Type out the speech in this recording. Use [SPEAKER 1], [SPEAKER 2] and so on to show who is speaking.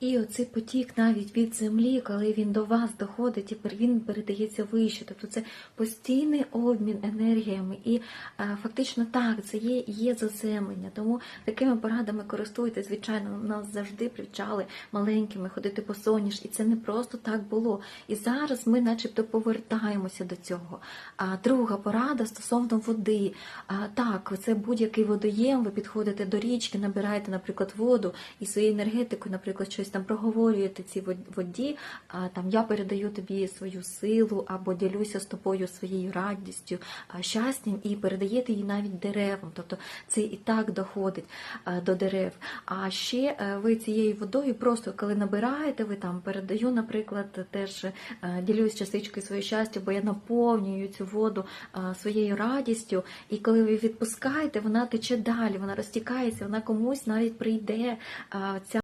[SPEAKER 1] І оцей потік навіть від землі, коли він до вас доходить, тепер він передається вище. Тобто це постійний обмін енергіями. І е, фактично так, це є, є заземлення. Тому такими порадами користуйтесь. Звичайно, нас завжди привчали маленькими ходити по соняш, і це не просто так було. І зараз ми, начебто, повертаємося до цього. А друга порада стосовно води. А, так, це будь-який водоєм, ви підходите до річки, набираєте, наприклад, воду і своєю енергетикою, наприклад, щось там проговорюєте цій воді. Там я передаю тобі свою силу або ділюся з тобою своєю радістю, щастям і передаєте її навіть деревам. Тобто це і так доходить до дерев. А ще е, ви цією водою просто коли набираєте, ви там передаю, наприклад, теж е, ділюсь частичкою своєї щастя, бо я наповнюю цю воду своєю радістю. І коли ви відпускаєте, вона тече далі, вона розтікається, вона комусь навіть прийде. Ця